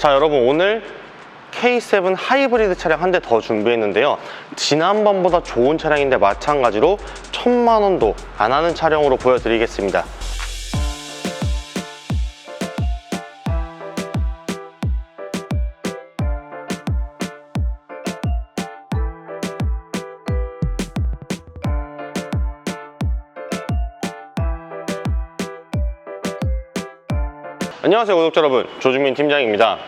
자 여러분 오늘 K7 하이브리드 차량 한 대 더 준비했는데요. 지난번보다 좋은 차량인데 마찬가지로 천만 원도 안 하는 차량으로 보여드리겠습니다 안녕하세요 구독자 여러분. 조주민 팀장입니다.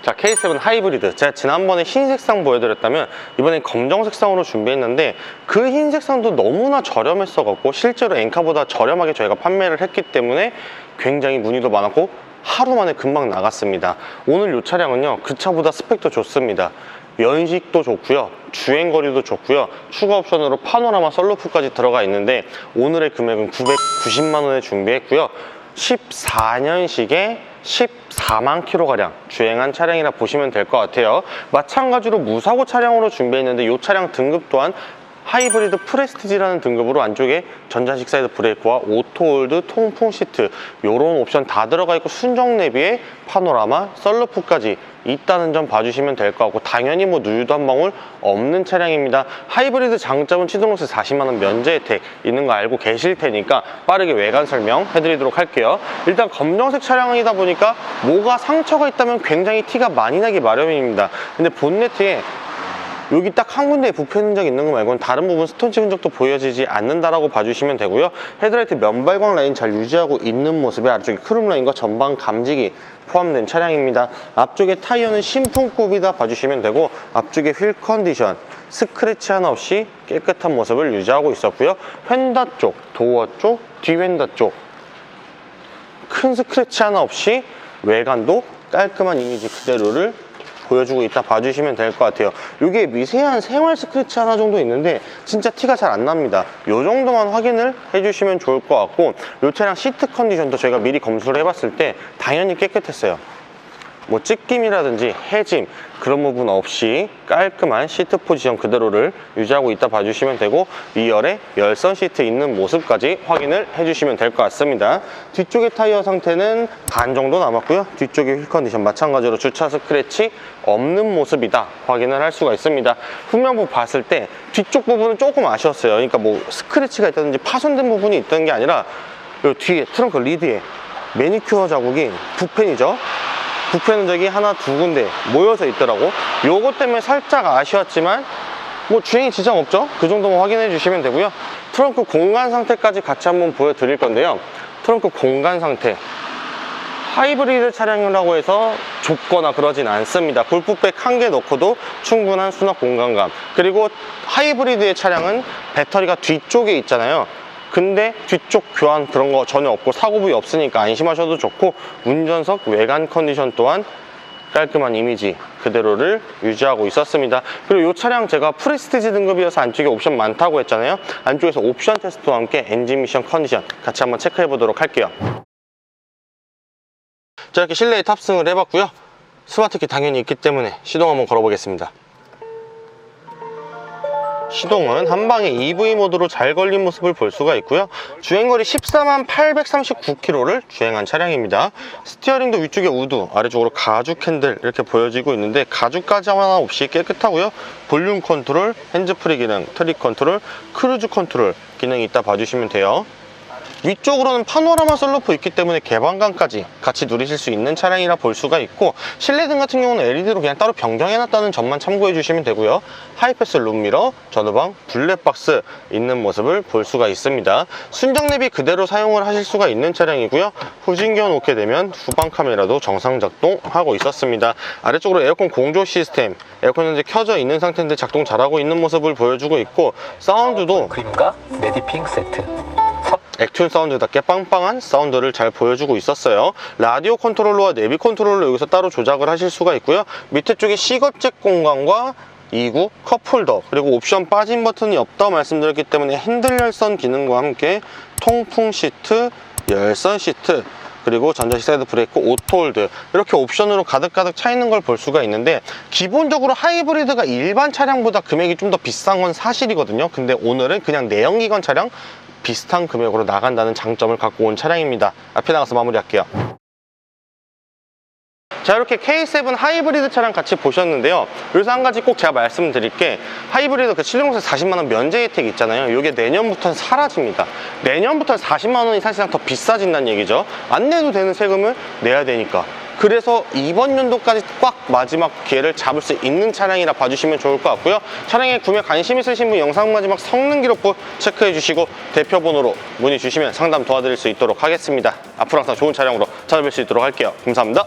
자 K7 하이브리드. 제가 지난번에 흰 색상 보여드렸다면 이번엔 검정 색상으로 준비했는데 그 흰 색상도 너무나 저렴했어 갖고 실제로 엔카보다 저렴하게 저희가 판매를 했기 때문에 굉장히 문의도 많았고 하루 만에 금방 나갔습니다. 오늘 이 차량은요 그 차보다 스펙도 좋습니다. 연식도 좋고요 주행거리도 좋고요 추가 옵션으로 파노라마 썬루프까지 들어가 있는데 오늘의 금액은 990만 원에 준비했고요 14년식에 14만 킬로가량 주행한 차량이라 보시면 될 것 같아요. 마찬가지로 무사고 차량으로 준비했는데 이 차량 등급 또한 하이브리드 프레스티지라는 등급으로 안쪽에 전자식 사이드 브레이크와 오토홀드, 통풍 시트 이런 옵션 다 들어가 있고 순정 내비에 파노라마, 썬루프까지 있다는 점 봐주시면 될 것 같고 당연히 뭐 누유도 한 방울 없는 차량입니다. 하이브리드 장점은 취등록세 40만원 면제 혜택 있는 거 알고 계실 테니까 빠르게 외관 설명 해드리도록 할게요. 일단 검정색 차량이다 보니까 뭐가 상처가 있다면 굉장히 티가 많이 나기 마련입니다. 근데 본네트에 여기 딱 한 군데에 부패 흔적 있는 거 말고는 다른 부분 스톤 찍은 적도 보여지지 않는다라고 봐주시면 되고요. 헤드라이트 면발광 라인 잘 유지하고 있는 모습에 아래쪽에 크룸 라인과 전방 감지기 포함된 차량입니다. 앞쪽에 타이어는 신품급이다 봐주시면 되고 앞쪽에 휠 컨디션 스크래치 하나 없이 깨끗한 모습을 유지하고 있었고요. 휀다 쪽, 도어 쪽, 뒤휀다 쪽 큰 스크래치 하나 없이 외관도 깔끔한 이미지 그대로를 보여주고 있다 봐주시면 될 것 같아요. 이게 미세한 생활 스크래치 하나 정도 있는데 진짜 티가 잘 안 납니다. 이 정도만 확인을 해주시면 좋을 것 같고 이 차량 시트 컨디션도 저희가 미리 검수를 해봤을 때 당연히 깨끗했어요 뭐 찢김이라든지 해짐 그런 부분 없이 깔끔한 시트 포지션 그대로를 유지하고 있다 봐주시면 되고 2열에 열선 시트 있는 모습까지 확인을 해주시면 될 것 같습니다. 뒤쪽의 타이어 상태는 반 정도 남았고요. 뒤쪽의 휠 컨디션 마찬가지로 주차 스크래치 없는 모습이다 확인을 할 수가 있습니다. 후면부 봤을 때 뒤쪽 부분은 조금 아쉬웠어요. 그러니까 뭐 스크래치가 있다든지 파손된 부분이 있던 게 아니라 요 뒤에 트렁크 리드에 매니큐어 자국이 부펜이죠 부패 흔적이 하나 두 군데 모여서 있더라고. 요것 때문에 살짝 아쉬웠지만 뭐 주행이 지장 없죠? 그 정도만 확인해 주시면 되고요. 트렁크 공간 상태까지 같이 한번 보여드릴 건데요. 트렁크 공간 상태. 하이브리드 차량이라고 해서 좁거나 그러진 않습니다. 골프백 한 개 넣고도 충분한 수납 공간감. 그리고 하이브리드의 차량은 배터리가 뒤쪽에 있잖아요 근데 뒤쪽 교환 그런 거 전혀 없고 사고 부위 없으니까 안심하셔도 좋고 운전석 외관 컨디션 또한 깔끔한 이미지 그대로를 유지하고 있었습니다. 그리고 이 차량 제가 프레스티지 등급이어서 안쪽에 옵션 많다고 했잖아요. 안쪽에서 옵션 테스트와 함께 엔진 미션 컨디션 같이 한번 체크해 보도록 할게요. 자 이렇게 실내에 탑승을 해봤고요. 스마트키 당연히 있기 때문에 시동 한번 걸어보겠습니다 시동은 한 방에 EV 모드로 잘 걸린 모습을 볼 수가 있고요. 주행거리 14만 839km를 주행한 차량입니다. 스티어링도 위쪽에 우드 아래쪽으로 가죽 핸들 이렇게 보여지고 있는데 가죽까지 하나 없이 깨끗하고요. 볼륨 컨트롤, 핸즈프리 기능, 트릭 컨트롤, 크루즈 컨트롤 기능이 있다 봐주시면 돼요 위쪽으로는 파노라마 썬루프 있기 때문에 개방감까지 같이 누리실 수 있는 차량이라 볼 수가 있고 실내등 같은 경우는 LED로 그냥 따로 변경해놨다는 점만 참고해 주시면 되고요. 하이패스 룸미러, 전후방, 블랙박스 있는 모습을 볼 수가 있습니다. 순정 내비 그대로 사용을 하실 수가 있는 차량이고요. 후진겨 놓게 되면 후방 카메라도 정상 작동하고 있었습니다. 아래쪽으로 에어컨 공조 시스템 에어컨 현재 켜져 있는 상태인데 작동 잘하고 있는 모습을 보여주고 있고 사운드도 그림과 매디핑 세트 액튠 사운드답게 빵빵한 사운드를 잘 보여주고 있었어요. 라디오 컨트롤러와 내비 컨트롤러 여기서 따로 조작을 하실 수가 있고요. 밑에 쪽에 시거잭 공간과 2구 컵홀더 그리고 옵션 빠진 버튼이 없다고 말씀드렸기 때문에 핸들 열선 기능과 함께 통풍 시트 열선 시트 그리고 전자식 사이드 브레이크, 오토홀드 이렇게 옵션으로 가득가득 차 있는 걸 볼 수가 있는데 기본적으로 하이브리드가 일반 차량보다 금액이 좀 더 비싼 건 사실이거든요. 근데 오늘은 그냥 내연기관 차량 비슷한 금액으로 나간다는 장점을 갖고 온 차량입니다. 앞에 나가서 마무리할게요. 자자 이렇게 K7 하이브리드 차량 같이 보셨는데요. 여기서 한 가지 꼭 제가 말씀드릴 게 하이브리드 그 신용세 40만 원 면제 혜택 있잖아요. 이게 내년부터는 사라집니다. 내년부터 40만 원이 사실상 더 비싸진다는 얘기죠. 안 내도 되는 세금을 내야 되니까 그래서 이번 연도까지 꽉 마지막 기회를 잡을 수 있는 차량이라 봐주시면 좋을 것 같고요. 차량에 구매 관심 있으신 분 영상 마지막 성능 기록부 체크해 주시고 대표 번호로 문의 주시면 상담 도와드릴 수 있도록 하겠습니다. 앞으로 항상 좋은 차량으로 찾아뵐 수 있도록 할게요. 감사합니다.